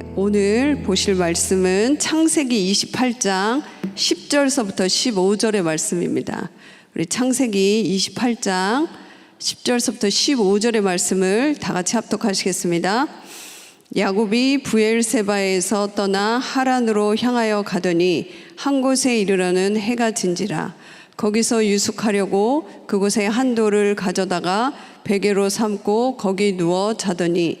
네, 오늘 보실 말씀은 창세기 28장 10절서부터 15절의 말씀입니다. 우리 창세기 28장 10절서부터 15절의 말씀을 다 같이 합독하시겠습니다. 야곱이 부엘세바에서 떠나 하란으로 향하여 가더니 한 곳에 이르러는 해가 진지라 거기서 유숙하려고 그곳에 한 돌을 가져다가 베개로 삼고 거기 누워 자더니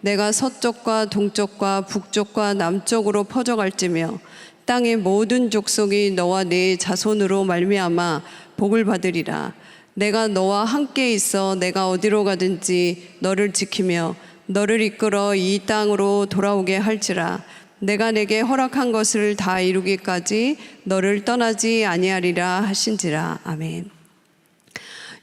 내가 서쪽과 동쪽과 북쪽과 남쪽으로 퍼져갈지며 땅의 모든 족속이 너와 내 자손으로 말미암아 복을 받으리라. 내가 너와 함께 있어 내가 어디로 가든지 너를 지키며 너를 이끌어 이 땅으로 돌아오게 할지라. 내가 내게 허락한 것을 다 이루기까지 너를 떠나지 아니하리라 하신지라. 아멘.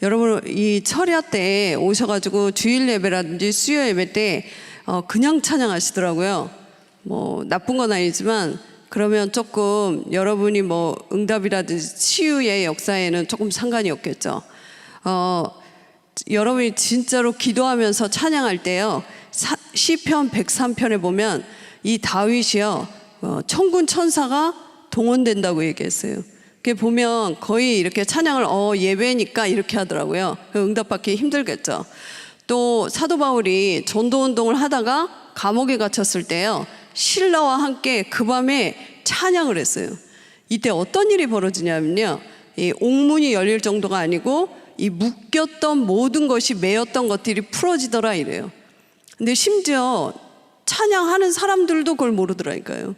여러분 이 철야 때 오셔가지고 주일 예배라든지 수요 예배 때 어, 그냥 찬양하시더라고요. 뭐 나쁜 건 아니지만 그러면 조금 여러분이 뭐 응답이라든지 치유의 역사에는 조금 상관이 없겠죠. 어, 여러분이 진짜로 기도하면서 찬양할 때요. 사, 시편 103편에 보면 이 다윗이요. 어, 천군 천사가 동원된다고 얘기했어요. 그 보면 거의 이렇게 찬양을 어 예배니까 이렇게 하더라고요. 그 응답받기 힘들겠죠. 또 사도 바울이 전도 운동을 하다가 감옥에 갇혔을 때요. 신라와 함께 그 밤에 찬양을 했어요. 이때 어떤 일이 벌어지냐면요. 이 옥문이 열릴 정도가 아니고 이 묶였던 모든 것이 매였던 것들이 풀어지더라 이래요. 근데 심지어 찬양하는 사람들도 그걸 모르더라니까요.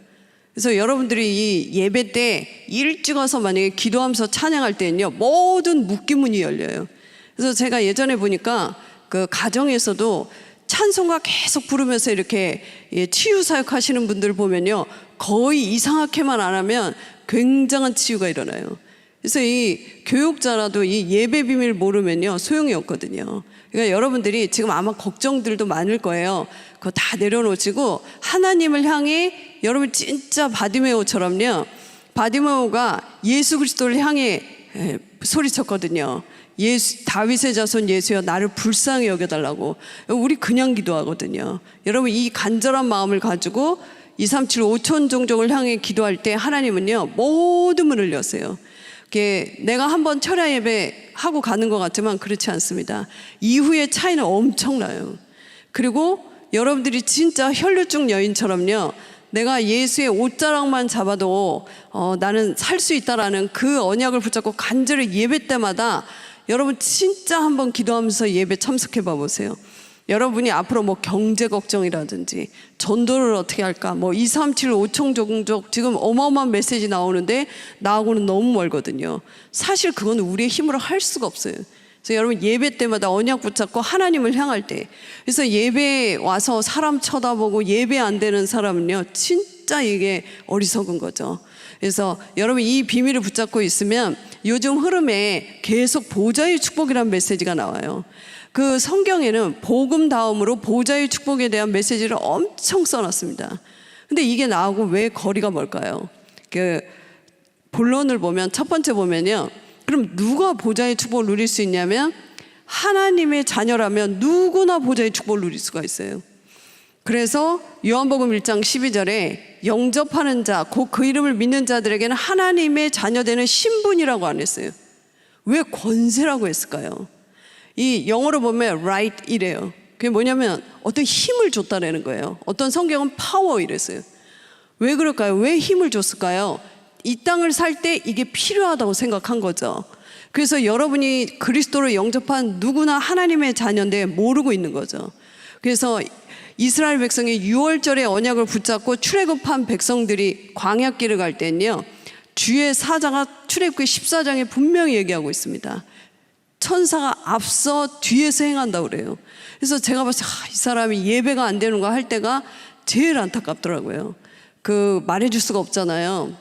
그래서 여러분들이 이 예배 때 일찍 와서 만약에 기도하면서 찬양할 때는요, 모든 묶기문이 열려요. 그래서 제가 예전에 보니까 그 가정에서도 찬송가 계속 부르면서 이렇게 예, 치유 사역 하시는 분들 보면요, 거의 이상하게만 안 하면 굉장한 치유가 일어나요. 그래서 이 교육자라도 이 예배 비밀 모르면요 소용이 없거든요. 그러니까 여러분들이 지금 아마 걱정들도 많을 거예요. 그거 다 내려놓으시고 하나님을 향해 여러분 진짜 바디메오처럼요. 바디메오가 예수 그리스도를 향해 에, 소리쳤거든요. 예수, 다윗의 자손 예수여 나를 불쌍히 여겨달라고 우리 그냥 기도하거든요. 여러분 이 간절한 마음을 가지고 237 5천 종족을 향해 기도할 때 하나님은요 모든 문을 여세요. 이게 내가 한번 철야 예배 하고 가는 것 같지만 그렇지 않습니다. 이후의 차이는 엄청나요. 그리고 여러분들이 진짜 혈류증 여인처럼요. 내가 예수의 옷자락만 잡아도 어, 나는 살 수 있다라는 그 언약을 붙잡고 간절히 예배 때마다 여러분 진짜 한번 기도하면서 예배 참석해 봐 보세요. 여러분이 앞으로 뭐 경제 걱정이라든지 전도를 어떻게 할까 뭐 2, 3, 7, 5총 종족 지금 어마어마한 메시지 나오는데 나하고는 너무 멀거든요. 사실 그건 우리의 힘으로 할 수가 없어요. 그래서 여러분 예배 때마다 언약 붙잡고 하나님을 향할 때 그래서 예배 와서 사람 쳐다보고 예배 안 되는 사람은요 진짜 이게 어리석은 거죠. 그래서 여러분 이 비밀을 붙잡고 있으면 요즘 흐름에 계속 보좌의 축복이라는 메시지가 나와요. 그 성경에는 복음 다음으로 보좌의 축복에 대한 메시지를 엄청 써놨습니다. 근데 이게 나하고 왜 거리가 멀까요? 그 본론을 보면 첫 번째 보면요. 그럼 누가 보좌의 축복을 누릴 수 있냐면 하나님의 자녀라면 누구나 보좌의 축복을 누릴 수가 있어요. 그래서 요한복음 1장 12절에 영접하는 자, 곧 그 이름을 믿는 자들에게는 하나님의 자녀되는 신분이라고 안 했어요. 왜 권세라고 했을까요? 이 영어로 보면 right 이래요. 그게 뭐냐면 어떤 힘을 줬다라는 거예요. 어떤 성경은 파워 이랬어요. 왜 그럴까요? 왜 힘을 줬을까요? 이 땅을 살 때 이게 필요하다고 생각한 거죠. 그래서 여러분이 그리스도를 영접한 누구나 하나님의 자녀인데 모르고 있는 거죠. 그래서 이스라엘 백성이 6월절에 언약을 붙잡고 출애굽한 백성들이 광야길을 갈 때는요. 주의 사자가 출애굽기 14장에 분명히 얘기하고 있습니다. 천사가 앞서 뒤에서 행한다고 그래요. 그래서 제가 봤을 때 아, 이 사람이 예배가 안 되는 거할 때가 제일 안타깝더라고요. 그 말해줄 수가 없잖아요.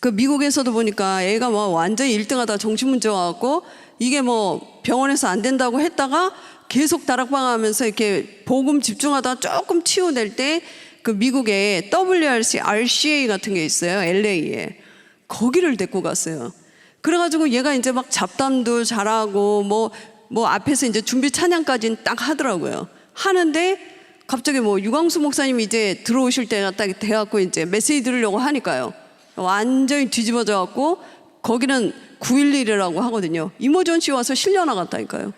그 미국에서도 보니까 애가 뭐 완전히 1등 하다 정신문제 와갖고 이게 뭐 병원에서 안 된다고 했다가 계속 다락방 하면서 이렇게 복음 집중하다 조금 치워낼 때그 미국에 WRC, RCA 같은 게 있어요. LA에. 거기를 데리고 갔어요. 그래가지고 얘가 이제 막 잡담도 잘하고 뭐, 뭐 앞에서 이제 준비 찬양까지는 딱 하더라고요. 하는데 갑자기 뭐 유광수 목사님이 이제 들어오실 때가 딱 돼갖고 이제 메시지 들으려고 하니까요. 완전히 뒤집어져 갖고 거기는 911이라고 하거든요. 이모전 씨 와서 실려 나갔다니까요.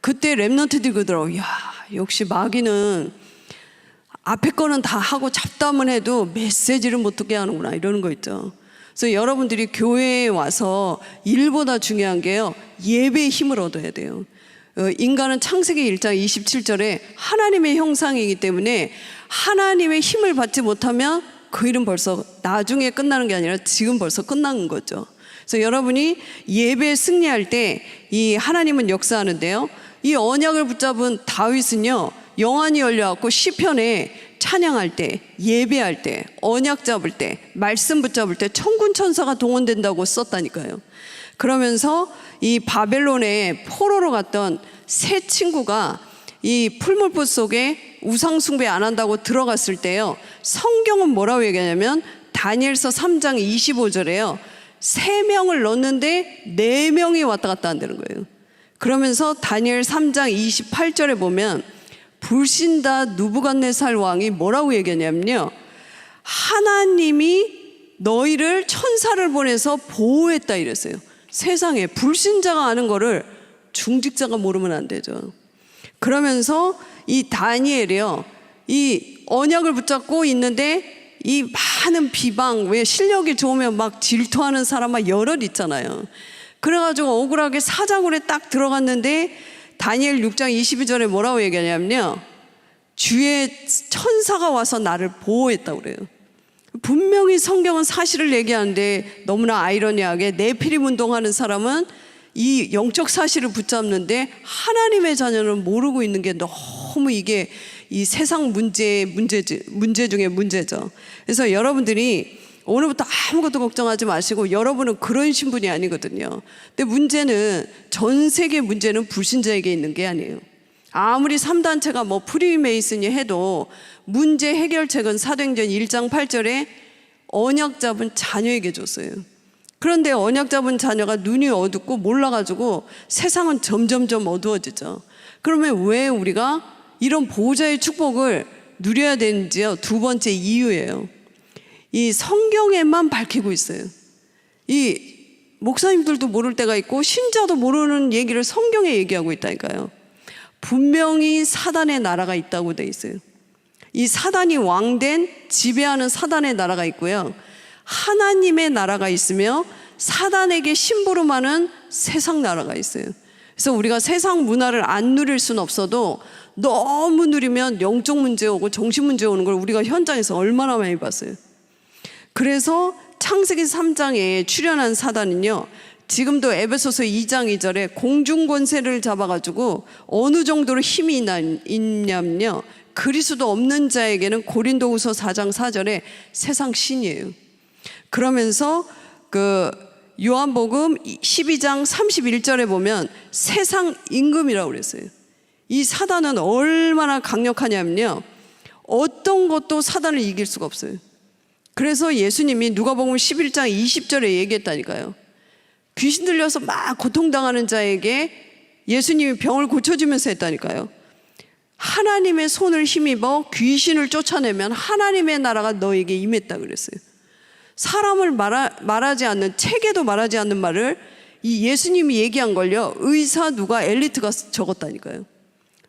그때 랩런트들이 그러더라고. 야, 역시 마귀는 앞에 거는 다 하고 잡담은 해도 메시지를 못 듣게 하는구나 이러는 거 있죠. 그래서 여러분들이 교회에 와서 일보다 중요한 게요. 예배의 힘을 얻어야 돼요. 어, 인간은 창세기 1장 27절에 하나님의 형상이기 때문에 하나님의 힘을 받지 못하면 그 일은 벌써 나중에 끝나는 게 아니라 지금 벌써 끝난 거죠. 그래서 여러분이 예배에 승리할 때 이 하나님은 역사하는데요. 이 언약을 붙잡은 다윗은요. 영안이 열려갖고 시편에 찬양할 때, 예배할 때, 언약 잡을 때, 말씀 붙잡을 때 천군 천사가 동원된다고 썼다니까요. 그러면서 이 바벨론에 포로로 갔던 세 친구가 이 풀물포 속에 우상 숭배 안 한다고 들어갔을 때요. 성경은 뭐라고 얘기하냐면 다니엘서 3장 25절에요. 세 명을 넣는데 네 명이 왔다 갔다 한다는 거예요. 그러면서 다니엘 3장 28절에 보면 불신다 누부갓네살 왕이 뭐라고 얘기하냐면요. 하나님이 너희를 천사를 보내서 보호했다 이랬어요. 세상에 불신자가 아는 거를 중직자가 모르면 안 되죠. 그러면서 이 다니엘이요. 이 언약을 붙잡고 있는데 이 많은 비방, 왜 실력이 좋으면 막 질투하는 사람 막 여럿 있잖아요. 그래가지고 억울하게 사장으로 딱 들어갔는데 다니엘 6장 22절에 뭐라고 얘기하냐면요. 주의 천사가 와서 나를 보호했다고 그래요. 분명히 성경은 사실을 얘기하는데 너무나 아이러니하게 네피림 운동하는 사람은 이 영적 사실을 붙잡는데 하나님의 자녀는 모르고 있는 게 너무 이게 이 세상 문제 문제 문제 중에 문제죠. 그래서 여러분들이 오늘부터 아무것도 걱정하지 마시고 여러분은 그런 신분이 아니거든요. 근데 문제는 전 세계 문제는 불신자에게 있는 게 아니에요. 아무리 3단체가 뭐 프리메이슨이 해도 문제 해결책은 사도행전 1장 8절에 언약 잡은 자녀에게 줬어요. 그런데 언약 잡은 자녀가 눈이 어둡고 몰라가지고 세상은 점점점 어두워지죠. 그러면 왜 우리가 이런 보호자의 축복을 누려야 되는지요? 두 번째 이유예요. 이 성경에만 밝히고 있어요. 이 목사님들도 모를 때가 있고 신자도 모르는 얘기를 성경에 얘기하고 있다니까요. 분명히 사단의 나라가 있다고 돼 있어요. 이 사단이 왕된 지배하는 사단의 나라가 있고요. 하나님의 나라가 있으며 사단에게 심부름하는 세상 나라가 있어요. 그래서 우리가 세상 문화를 안 누릴 수는 없어도 너무 누리면 영적 문제 오고 정신 문제 오는 걸 우리가 현장에서 얼마나 많이 봤어요. 그래서 창세기 3장에 출연한 사단은요. 지금도 에베소서 2장 2절에 공중 권세를 잡아가지고 어느 정도로 힘이 있냐면요. 그리스도 없는 자에게는 고린도후서 4장 4절에 세상 신이에요. 그러면서 그 요한복음 12장 31절에 보면 세상 임금이라고 그랬어요. 이 사단은 얼마나 강력하냐면요. 어떤 것도 사단을 이길 수가 없어요. 그래서 예수님이 누가복음 11장 20절에 얘기했다니까요. 귀신 들려서 막 고통당하는 자에게 예수님이 병을 고쳐주면서 했다니까요. 하나님의 손을 힘입어 귀신을 쫓아내면 하나님의 나라가 너에게 임했다 그랬어요. 사람을 말하, 말하지 않는 책에도 말하지 않는 말을 이 예수님이 얘기한 걸요. 의사 누가 엘리트가 적었다니까요.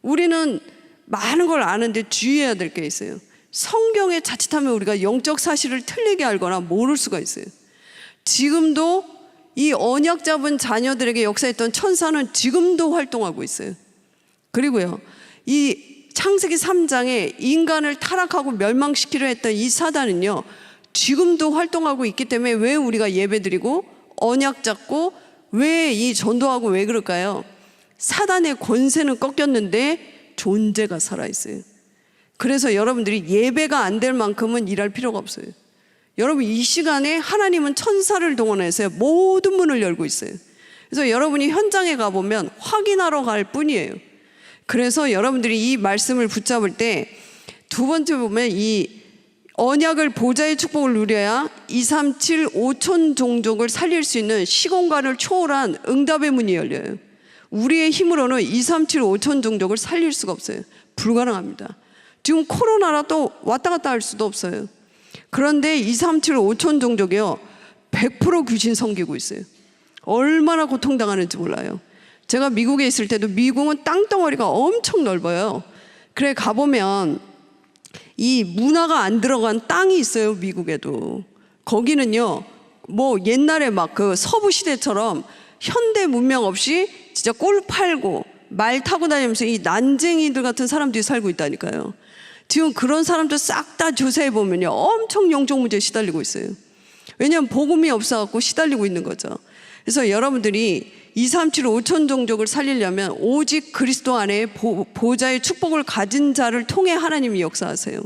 우리는 많은 걸 아는데 주의해야 될 게 있어요. 성경에 자칫하면 우리가 영적 사실을 틀리게 알거나 모를 수가 있어요. 지금도 이 언약 잡은 자녀들에게 역사했던 천사는 지금도 활동하고 있어요. 그리고요, 이 창세기 3장에 인간을 타락하고 멸망시키려 했던 이 사단은요, 지금도 활동하고 있기 때문에 왜 우리가 예배 드리고 언약 잡고 왜 이 전도하고 왜 그럴까요? 사단의 권세는 꺾였는데 존재가 살아있어요. 그래서 여러분들이 예배가 안 될 만큼은 일할 필요가 없어요. 여러분 이 시간에 하나님은 천사를 동원해서 모든 문을 열고 있어요. 그래서 여러분이 현장에 가보면 확인하러 갈 뿐이에요. 그래서 여러분들이 이 말씀을 붙잡을 때 두 번째 보면 이 언약을 보좌의 축복을 누려야 237 5천 종족을 살릴 수 있는 시공간을 초월한 응답의 문이 열려요. 우리의 힘으로는 237 5천 종족을 살릴 수가 없어요. 불가능합니다. 지금 코로나라 또 왔다 갔다 할 수도 없어요. 그런데 237 5천 종족이요. 100% 귀신 섬기고 있어요. 얼마나 고통당하는지 몰라요. 제가 미국에 있을 때도 미국은 땅덩어리가 엄청 넓어요. 그래 가보면 이 문화가 안 들어간 땅이 있어요 미국에도 거기는요 뭐 옛날에 막 그 서부 시대처럼 현대 문명 없이 진짜 꼴 팔고 말 타고 다니면서 이 난쟁이들 같은 사람들이 살고 있다니까요 지금 그런 사람들 싹 다 조사해 보면요 엄청 영적 문제에 시달리고 있어요 왜냐하면 복음이 없어갖고 시달리고 있는 거죠 그래서 여러분들이 2, 3, 7, 5천 종족을 살리려면 오직 그리스도 안에 보, 보좌의 축복을 가진 자를 통해 하나님이 역사하세요.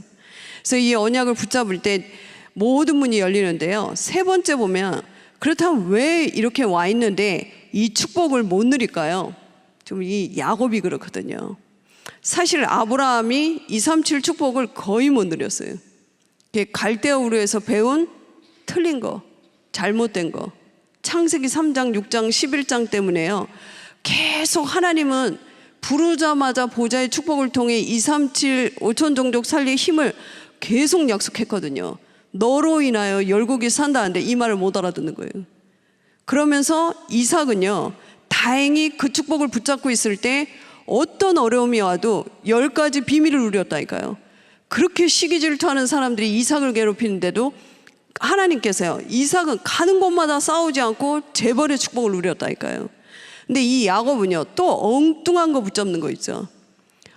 그래서 이 언약을 붙잡을 때 모든 문이 열리는데요. 세 번째 보면 그렇다면 왜 이렇게 와 있는데 이 축복을 못 누릴까요? 좀 이 야곱이 그렇거든요. 사실 아브라함이 2, 3, 7 축복을 거의 못 누렸어요. 갈대우르에서 배운 틀린 거, 잘못된 거, 창세기 3장, 6장, 11장 때문에요. 계속 하나님은 부르자마자 보좌의 축복을 통해 2, 3, 7, 5천 종족 살릴 힘을 계속 약속했거든요. 너로 인하여 열국이 산다는데 이 말을 못 알아듣는 거예요. 그러면서 이삭은요, 다행히 그 축복을 붙잡고 있을 때 어떤 어려움이 와도 열 가지 비밀을 누렸다니까요. 그렇게 시기 질투하는 사람들이 이삭을 괴롭히는데도 하나님께서요, 이삭은 가는 곳마다 싸우지 않고 재벌의 축복을 누렸다니까요. 근데 이 야곱은요, 또 엉뚱한 거 붙잡는 거 있죠.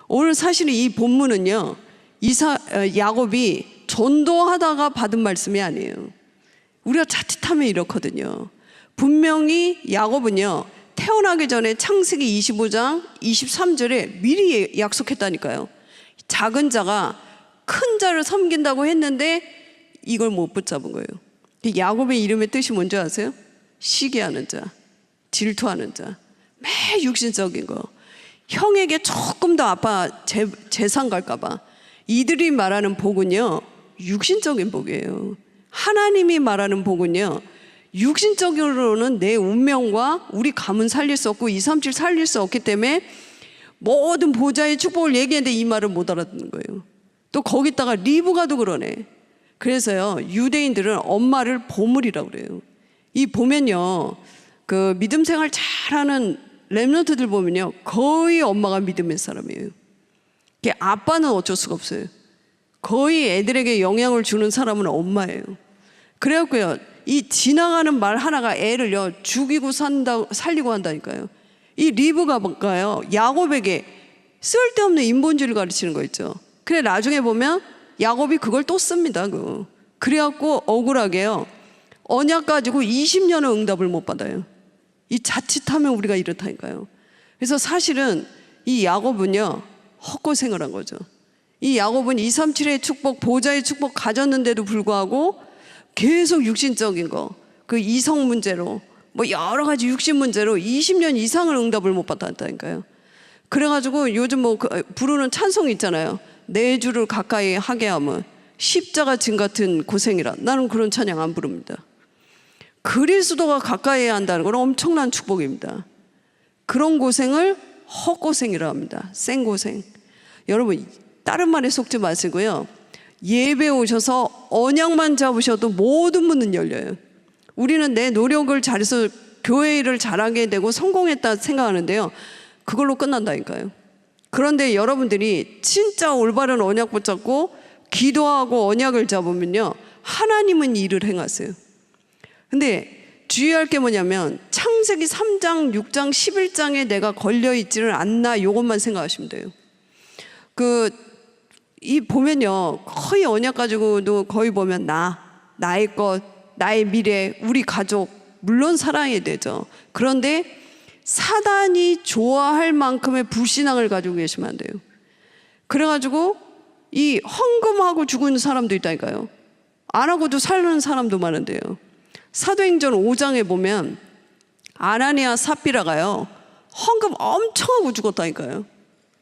오늘 사실은 이 본문은요, 이사, 어, 야곱이 전도하다가 받은 말씀이 아니에요. 우리가 자칫하면 이렇거든요. 분명히 야곱은요, 태어나기 전에 창세기 25장 23절에 미리 약속했다니까요. 작은 자가 큰 자를 섬긴다고 했는데 이걸 못 붙잡은 거예요. 야곱의 이름의 뜻이 뭔지 아세요? 시기하는 자, 질투하는 자, 매 육신적인 거. 형에게 조금 더 아빠 재, 재산 갈까봐. 이들이 말하는 복은요, 육신적인 복이에요. 하나님이 말하는 복은요, 육신적으로는 내 운명과 우리 가문 살릴 수 없고 2, 3, 7 살릴 수 없기 때문에 모든 보좌의 축복을 얘기했는데 이 말을 못 알아듣는 거예요. 또 거기다가 리브가도 그러네. 그래서요, 유대인들은 엄마를 보물이라고 그래요. 이 보면요, 그 믿음 생활 잘하는 랩런트들 보면요, 거의 엄마가 믿음의 사람이에요. 아빠는 어쩔 수가 없어요. 거의 애들에게 영향을 주는 사람은 엄마예요. 그래갖고요, 이 지나가는 말 하나가 애를요, 죽이고 산다, 살리고 한다니까요. 이 리브가 뭔가요? 야곱에게 쓸데없는 인본주의를 가르치는 거 있죠. 그래, 나중에 보면 야곱이 그걸 또 씁니다. 그. 그래갖고 억울하게요. 언약 가지고 20년을 응답을 못 받아요. 이 자칫하면 우리가 이렇다니까요. 그래서 사실은 이 야곱은요, 헛고생을 한 거죠. 이 야곱은 2, 3, 7의 축복, 보좌의 축복 가졌는데도 불구하고 계속 육신적인 거, 그 이성 문제로, 뭐 여러 가지 육신 문제로 20년 이상을 응답을 못 받았다니까요. 그래가지고 요즘 뭐 그 부르는 찬송 있잖아요. 내 주를 가까이 하게 하면 십자가 진 같은 고생이라. 나는 그런 찬양 안 부릅니다. 그리스도가 가까이 한다는 건 엄청난 축복입니다. 그런 고생을 헛고생이라 합니다. 생고생. 여러분, 다른 말에 속지 마시고요. 예배 오셔서 언약만 잡으셔도 모든 문은 열려요. 우리는 내 노력을 잘해서 교회를 잘하게 되고 성공했다 생각하는데요. 그걸로 끝난다니까요. 그런데 여러분들이 진짜 올바른 언약 붙잡고 기도하고 언약을 잡으면요. 하나님은 일을 행하세요. 근데 주의할 게 뭐냐면 창세기 3장, 6장, 11장에 내가 걸려 있지는 않나 이것만 생각하시면 돼요. 그 이 보면요. 거의 언약 가지고도 거의 보면 나, 나의 것, 나의 미래, 우리 가족 물론 사랑해야 되죠. 그런데 사단이 좋아할 만큼의 불신앙을 가지고 계시면 안 돼요. 그래가지고 이 헌금하고 죽은 사람도 있다니까요. 안 하고도 사는 사람도 많은데요. 사도행전 5장에 보면 아나니아 삽비라가요. 헌금 엄청 하고 죽었다니까요.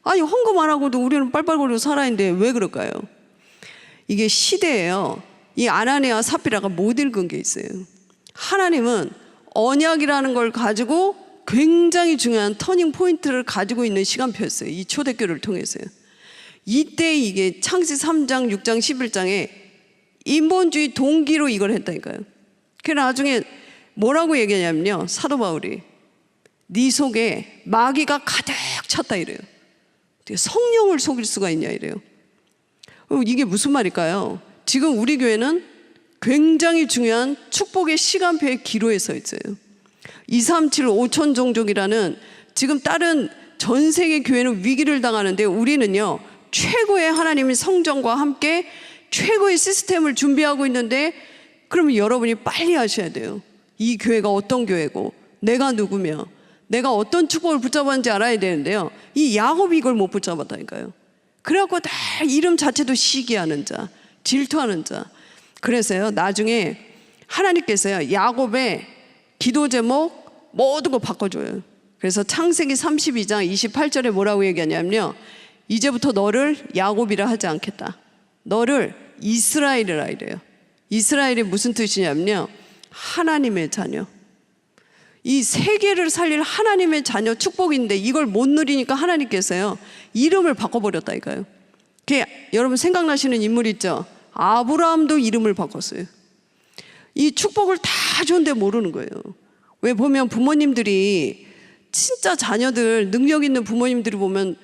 아니 헌금 안 하고도 우리는 빨빨거리고 살아있는데 왜 그럴까요? 이게 시대예요. 이 아나니아 삽비라가 못 읽은 게 있어요. 하나님은 언약이라는 걸 가지고 굉장히 중요한 터닝 포인트를 가지고 있는 시간표였어요. 이 초대교를 통해서요. 이때 이게 창세 3장, 6장, 11장에 인본주의 동기로 이걸 했다니까요. 그 나중에 뭐라고 얘기하냐면요. 사도 바울이 네 속에 마귀가 가득 찼다 이래요. 성령을 속일 수가 있냐 이래요. 어, 이게 무슨 말일까요? 지금 우리 교회는 굉장히 중요한 축복의 시간표에 기로에 서 있어요. 237 5천 종족이라는 지금 다른 전 세계 교회는 위기를 당하는데 우리는요 최고의 하나님의 성전과 함께 최고의 시스템을 준비하고 있는데 그러면 여러분이 빨리 하셔야 돼요. 이 교회가 어떤 교회고 내가 누구며 내가 어떤 축복을 붙잡았는지 알아야 되는데요. 이 야곱이 이걸 못 붙잡았다니까요. 그래갖고 다 이름 자체도 시기하는 자, 질투하는 자. 그래서요 나중에 하나님께서요 야곱의 기도 제목 모든 거 바꿔줘요. 그래서 창세기 32장 28절에 뭐라고 얘기하냐면요. 이제부터 너를 야곱이라 하지 않겠다. 너를 이스라엘이라 이래요. 이스라엘이 무슨 뜻이냐면요. 하나님의 자녀. 이 세계를 살릴 하나님의 자녀 축복인데 이걸 못 누리니까 하나님께서요. 이름을 바꿔버렸다니까요. 그 여러분 생각나시는 인물 있죠? 아브라함도 이름을 바꿨어요. 이 축복을 다 좋은데 모르는 거예요. 왜 보면 부모님들이 진짜 자녀들 능력 있는 부모님들이 보면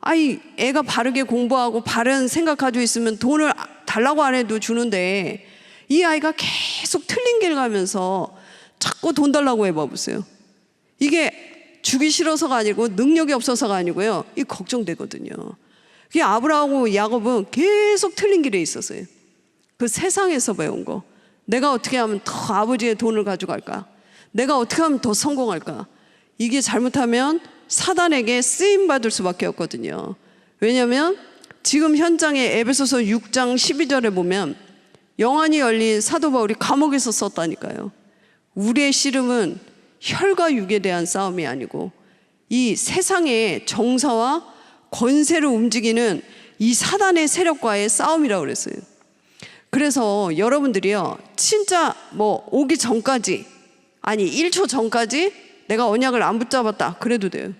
아이 애가 바르게 공부하고 바른 생각 가지고 있으면 돈을 달라고 안 해도 주는데 이 아이가 계속 틀린 길 가면서 자꾸 돈 달라고 해봐 보세요. 이게 주기 싫어서가 아니고 능력이 없어서가 아니고요. 이 걱정되거든요. 이 아브라함하고 야곱은 계속 틀린 길에 있었어요. 그 세상에서 배운 거. 내가 어떻게 하면 더 아버지의 돈을 가져갈까? 내가 어떻게 하면 더 성공할까? 이게 잘못하면 사단에게 쓰임 받을 수밖에 없거든요. 왜냐하면 지금 현장에 에베소서 6장 12절에 보면 영안이 열린 사도 바울이 감옥에서 썼다니까요. 우리의 씨름은 혈과 육에 대한 싸움이 아니고 이 세상의 정사와 권세를 움직이는 이 사단의 세력과의 싸움이라고 그랬어요. 그래서 여러분들이요, 진짜 뭐 오기 전까지, 아니 1초 전까지 내가 언약을 안 붙잡았다. 그래도 돼요.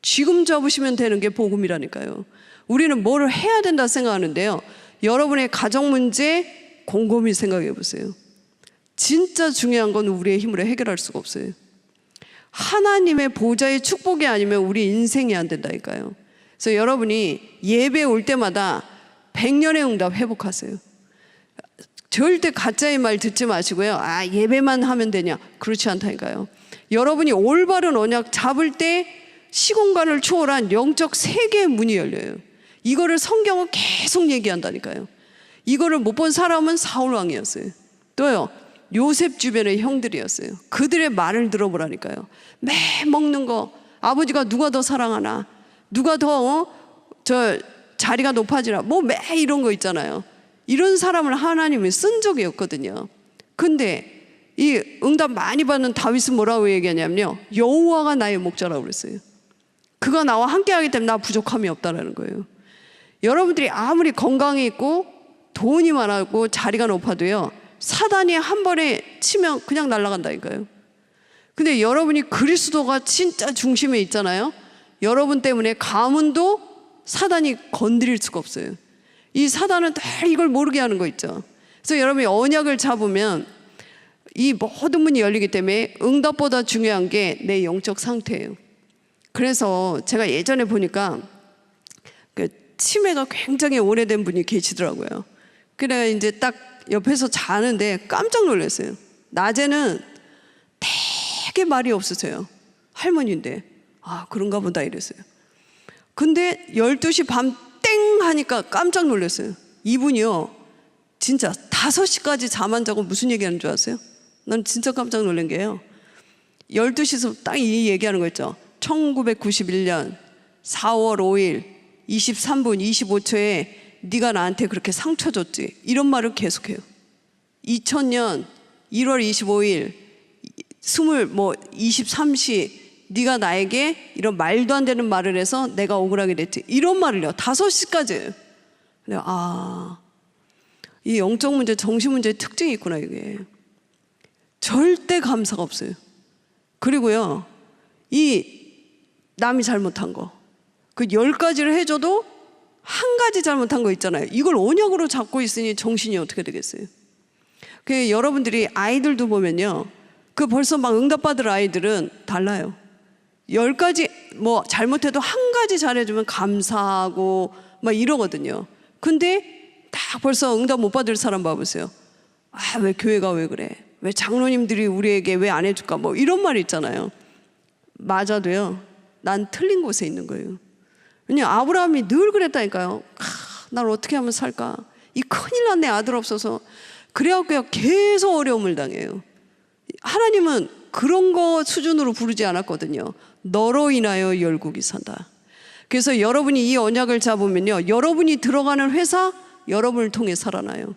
지금 잡으시면 되는 게 복음이라니까요. 우리는 뭐를 해야 된다 생각하는데요. 여러분의 가정 문제 곰곰이 생각해 보세요. 진짜 중요한 건 우리의 힘으로 해결할 수가 없어요. 하나님의 보좌의 축복이 아니면 우리 인생이 안 된다니까요. 그래서 여러분이 예배 올 때마다 백년의 응답 회복하세요. 절대 가짜의 말 듣지 마시고요. 아, 예배만 하면 되냐? 그렇지 않다니까요. 여러분이 올바른 언약 잡을 때 시공간을 초월한 영적 세계의 문이 열려요. 이거를 성경은 계속 얘기한다니까요. 이거를 못 본 사람은 사울 왕이었어요. 또요. 요셉 주변의 형들이었어요. 그들의 말을 들어보라니까요. 매 먹는 거 아버지가 누가 더 사랑하나 누가 더저 자리가 높아지나 뭐매 이런 거 있잖아요. 이런 사람을 하나님이 쓴 적이 없거든요. 근데 이 응답 많이 받는 다윗은 뭐라고 얘기하냐면요. 여호와가 나의 목자라고 그랬어요. 그가 나와 함께 하기 때문에 나 부족함이 없다라는 거예요. 여러분들이 아무리 건강해 있고 돈이 많았고 자리가 높아도요. 사단이 한 번에 치면 그냥 날아간다니까요. 근데 여러분이 그리스도가 진짜 중심에 있잖아요. 여러분 때문에 가문도 사단이 건드릴 수가 없어요. 이 사단은 다 이걸 모르게 하는 거 있죠. 그래서 여러분이 언약을 잡으면 이 모든 문이 열리기 때문에 응답보다 중요한 게 내 영적 상태예요. 그래서 제가 예전에 보니까 그 치매가 굉장히 오래된 분이 계시더라고요. 그래 이제 딱 옆에서 자는데 깜짝 놀랐어요. 낮에는 되게 말이 없으세요. 할머니인데 아 그런가 보다 이랬어요. 근데 12시 밤 땡 하니까 깜짝 놀랐어요. 이분이요. 진짜 5시까지 잠 안 자고 무슨 얘기하는 줄 아세요? 난 진짜 깜짝 놀란 게요. 12시에서 딱 이 얘기하는 거 있죠. 1991년 4월 5일 23분 25초에 네가 나한테 그렇게 상처 줬지. 이런 말을 계속해요. 2000년 1월 25일 스물 뭐 23시 네가 나에게 이런 말도 안 되는 말을 해서 내가 억울하게 됐지. 이런 말을요. 5시까지. 근데 아, 이 영적 문제, 정신 문제의 특징이 있구나 이게. 절대 감사가 없어요. 그리고요, 이 남이 잘못한 거, 그 열 가지를 해줘도 한 가지 잘못한 거 있잖아요. 이걸 언약으로 잡고 있으니 정신이 어떻게 되겠어요? 그 여러분들이 아이들도 보면요, 그 벌써 막 응답받을 아이들은 달라요. 열 가지 뭐 잘못해도 한 가지 잘해주면 감사하고 막 이러거든요. 근데 딱 벌써 응답 못 받을 사람 봐보세요. 아, 왜 교회가 왜 그래? 왜 장로님들이 우리에게 왜 안 해줄까? 뭐 이런 말 있잖아요. 맞아도요. 난 틀린 곳에 있는 거예요. 왜냐 아브라함이 늘 그랬다니까요. 아, 날 어떻게 하면 살까? 이 큰일 났네 아들 없어서. 그래갖고요 계속 어려움을 당해요. 하나님은 그런 거 수준으로 부르지 않았거든요. 너로 인하여 열국이 산다. 그래서 여러분이 이 언약을 잡으면요. 여러분이 들어가는 회사 여러분을 통해 살아나요.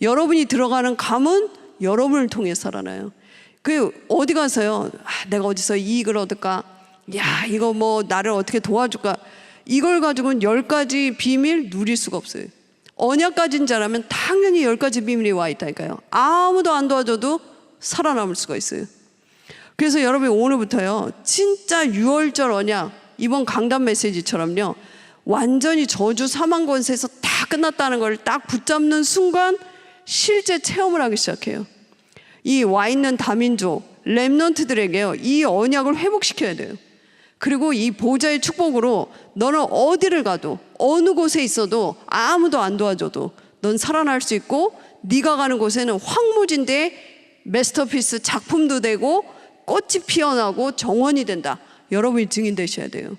여러분이 들어가는 가문 여러분을 통해 살아나요. 그 어디 가서요. 아, 내가 어디서 이익을 얻을까? 야, 이거 뭐 나를 어떻게 도와줄까? 이걸 가지고는 열 가지 비밀 누릴 수가 없어요. 언약 가진 자라면 당연히 열 가지 비밀이 와 있다니까요. 아무도 안 도와줘도 살아남을 수가 있어요. 그래서 여러분이 오늘부터요, 진짜 6월절 언약, 이번 강단 메시지처럼요, 완전히 저주 사망 권세에서 다 끝났다는 걸 딱 붙잡는 순간 실제 체험을 하기 시작해요. 이 와 있는 다민족, 랩런트들에게요, 이 언약을 회복시켜야 돼요. 그리고 이 보좌의 축복으로 너는 어디를 가도 어느 곳에 있어도 아무도 안 도와줘도 넌 살아날 수 있고 네가 가는 곳에는 황무지인데 메스터피스 작품도 되고 꽃이 피어나고 정원이 된다. 여러분이 증인 되셔야 돼요.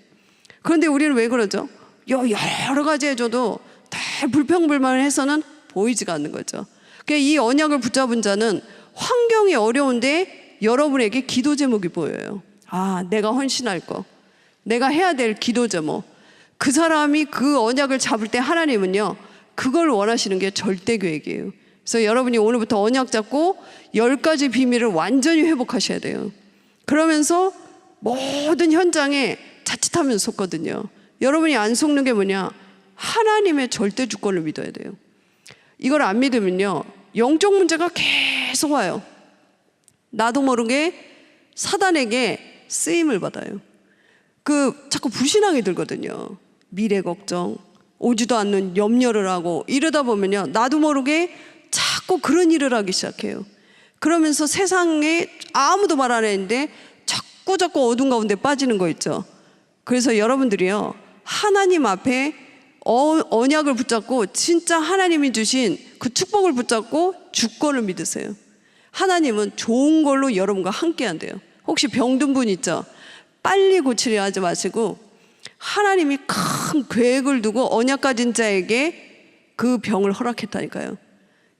그런데 우리는 왜 그러죠? 여- 여러 가지 해줘도 다 불평불만해서는 보이지가 않는 거죠. 그러니까 이 언약을 붙잡은 자는 환경이 어려운데 여러분에게 기도 제목이 보여요. 아, 내가 헌신할 거. 내가 해야 될 기도 제목. 그 사람이 그 언약을 잡을 때 하나님은요, 그걸 원하시는 게 절대 계획이에요. 그래서 여러분이 오늘부터 언약 잡고 열 가지 비밀을 완전히 회복하셔야 돼요. 그러면서 모든 현장에 자칫하면 속거든요. 여러분이 안 속는 게 뭐냐? 하나님의 절대 주권을 믿어야 돼요. 이걸 안 믿으면요. 영적 문제가 계속 와요. 나도 모르게 사단에게 쓰임을 받아요. 그 자꾸 불신앙이 들거든요. 미래 걱정, 오지도 않는 염려를 하고 이러다 보면요. 나도 모르게 자꾸 그런 일을 하기 시작해요. 그러면서 세상에 아무도 말 안 했는데 자꾸 자꾸 어둠 가운데 빠지는 거 있죠. 그래서 여러분들이요. 하나님 앞에 어, 언약을 붙잡고 진짜 하나님이 주신 그 축복을 붙잡고 주권을 믿으세요. 하나님은 좋은 걸로 여러분과 함께 한대요. 혹시 병든 분 있죠? 빨리 고치려 하지 마시고 하나님이 큰 계획을 두고 언약 가진 자에게 그 병을 허락했다니까요.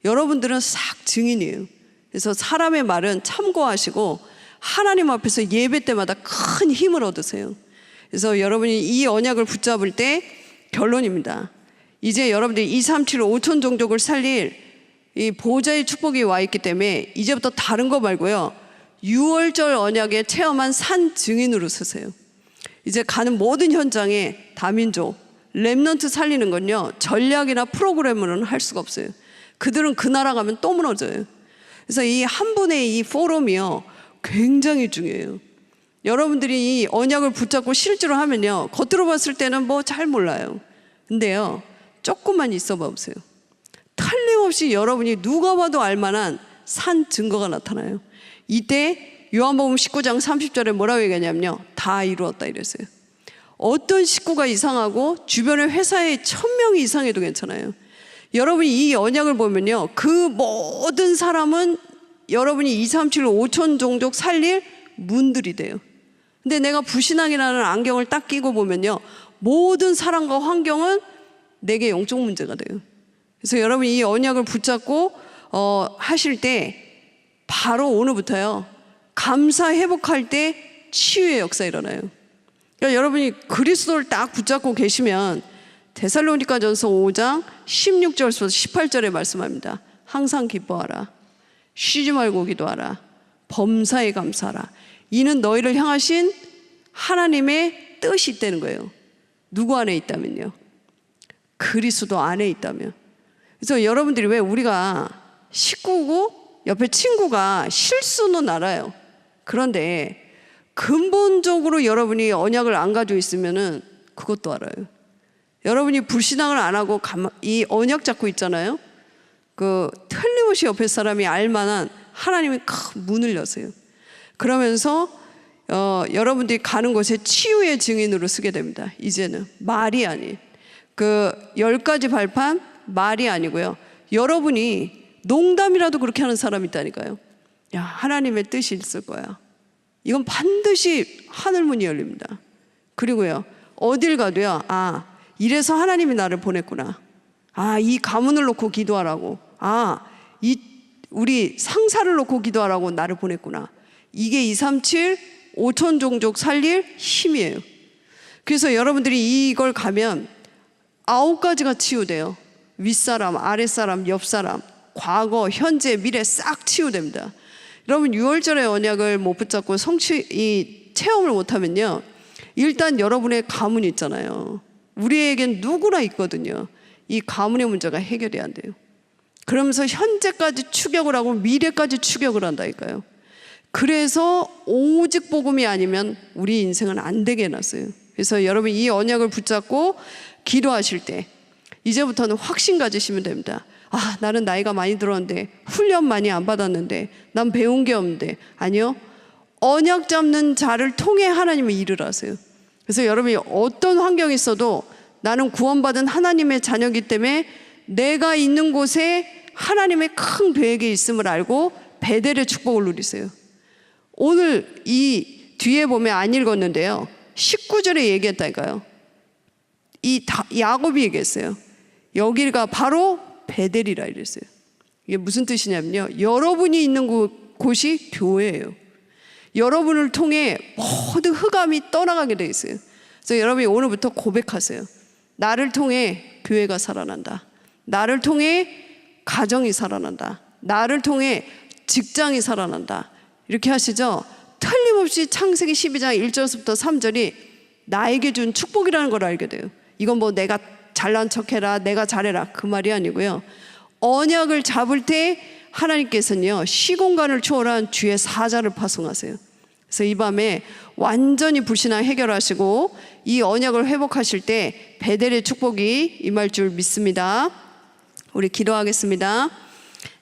여러분들은 싹 증인이에요. 그래서 사람의 말은 참고하시고 하나님 앞에서 예배 때마다 큰 힘을 얻으세요. 그래서 여러분이 이 언약을 붙잡을 때 결론입니다. 이제 여러분들이 2, 3, 7, 5천 종족을 살릴 이 보좌의 축복이 와 있기 때문에 이제부터 다른 거 말고요. 6월절 언약에 체험한 산 증인으로 서세요. 이제 가는 모든 현장에 다민족, 랩넌트 살리는 건요. 전략이나 프로그램으로는 할 수가 없어요. 그들은 그 나라 가면 또 무너져요. 그래서 이 한 분의 이 포럼이요. 굉장히 중요해요. 여러분들이 이 언약을 붙잡고 실제로 하면요. 겉으로 봤을 때는 뭐 잘 몰라요. 근데요. 조금만 있어 보세요. 틀림없이 여러분이 누가 봐도 알만한 산 증거가 나타나요. 이때 요한복음 19장 30절에 뭐라고 얘기하냐면요. 다 이루었다 이랬어요. 어떤 식구가 이상하고 주변의 회사에 천 명이 이상해도 괜찮아요. 여러분이 이 언약을 보면요. 그 모든 사람은 여러분이 2, 3, 7, 5천 종족 살릴 문들이 돼요. 근데 내가 불신앙이라는 안경을 딱 끼고 보면요. 모든 사람과 환경은 내게 영적 문제가 돼요. 그래서 여러분 이 언약을 붙잡고 어, 하실 때 바로 오늘부터요. 감사 회복할 때 치유의 역사 일어나요. 그러니까 여러분이 그리스도를 딱 붙잡고 계시면 데살로니가 전서 5장 16절부터 18절에 말씀합니다. 항상 기뻐하라. 쉬지 말고 기도하라. 범사에 감사하라. 이는 너희를 향하신 하나님의 뜻이 있다는 거예요. 누구 안에 있다면요? 그리스도 안에 있다면. 그래서 여러분들이 왜 우리가 식구고 옆에 친구가 실수는 알아요. 그런데 근본적으로 여러분이 언약을 안 가지고 있으면은 그것도 알아요. 여러분이 불신앙을 안 하고 이 언약 잡고 있잖아요. 그 틀림없이 옆에 사람이 알만한 하나님이 큰 문을 여세요. 그러면서 어, 여러분들이 가는 곳에 치유의 증인으로 쓰게 됩니다. 이제는 말이 아닌 그 열 가지 발판 말이 아니고요. 여러분이 농담이라도 그렇게 하는 사람이 있다니까요. 야 하나님의 뜻이 있을 거야. 이건 반드시 하늘 문이 열립니다. 그리고요 어딜 가도요 아 이래서 하나님이 나를 보냈구나. 아 이 가문을 놓고 기도하라고. 아 이 우리 상사를 놓고 기도하라고 나를 보냈구나. 이게 237 5천 종족 살릴 힘이에요. 그래서 여러분들이 이걸 가면 아홉 가지가 치유돼요. 윗사람, 아랫사람, 옆사람, 과거, 현재, 미래 싹 치유됩니다. 여러분 6월절의 언약을 못 붙잡고 성취 이 체험을 못 하면요. 일단 여러분의 가문이 있잖아요. 우리에겐 누구나 있거든요. 이 가문의 문제가 해결이 안 돼요. 그러면서 현재까지 추격을 하고 미래까지 추격을 한다니까요. 그래서 오직 복음이 아니면 우리 인생은 안 되게 해놨어요. 그래서 여러분 이 언약을 붙잡고 기도하실 때 이제부터는 확신 가지시면 됩니다. 아, 나는 나이가 많이 들었는데 훈련 많이 안 받았는데 난 배운 게 없는데 아니요. 언약 잡는 자를 통해 하나님의 일을 하세요. 그래서 여러분이 어떤 환경이 있어도 나는 구원받은 하나님의 자녀이기 때문에 내가 있는 곳에 하나님의 큰 계획이 있음을 알고 베델의 축복을 누리세요. 오늘 이 뒤에 보면 안 읽었는데요. 19절에 얘기했다니까요. 이 다- 야곱이 얘기했어요. 여기가 바로 베델이라 이랬어요. 이게 무슨 뜻이냐면요. 여러분이 있는 곳, 곳이 교회예요. 여러분을 통해 모든 흑암이 떠나가게 돼 있어요. 그래서 여러분이 오늘부터 고백하세요. 나를 통해 교회가 살아난다. 나를 통해 가정이 살아난다. 나를 통해 직장이 살아난다. 이렇게 하시죠. 틀림없이 창세기 12장 1절부터 3절이 나에게 준 축복이라는 걸 알게 돼요. 이건 뭐 내가 잘난 척해라, 내가 잘해라 그 말이 아니고요. 언약을 잡을 때 하나님께서는요 시공간을 초월한 주의 사자를 파송하세요. 그래서 이 밤에 완전히 불신앙 해결하시고 이 언약을 회복하실 때 베델의 축복이 임할 줄 믿습니다. 우리 기도하겠습니다.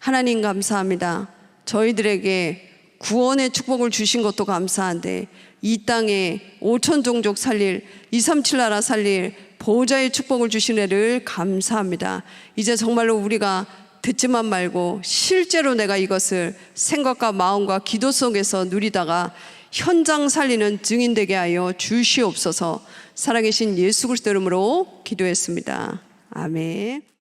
하나님 감사합니다. 저희들에게 구원의 축복을 주신 것도 감사한데 이 땅에 5천 종족 살릴 237 나라 살릴 보호자의 축복을 주신 애를 감사합니다. 이제 정말로 우리가 듣지만 말고 실제로 내가 이것을 생각과 마음과 기도 속에서 누리다가 현장 살리는 증인 되게 하여 주시옵소서. 살아계신 예수 그리스도 이름으로 기도했습니다. 아멘.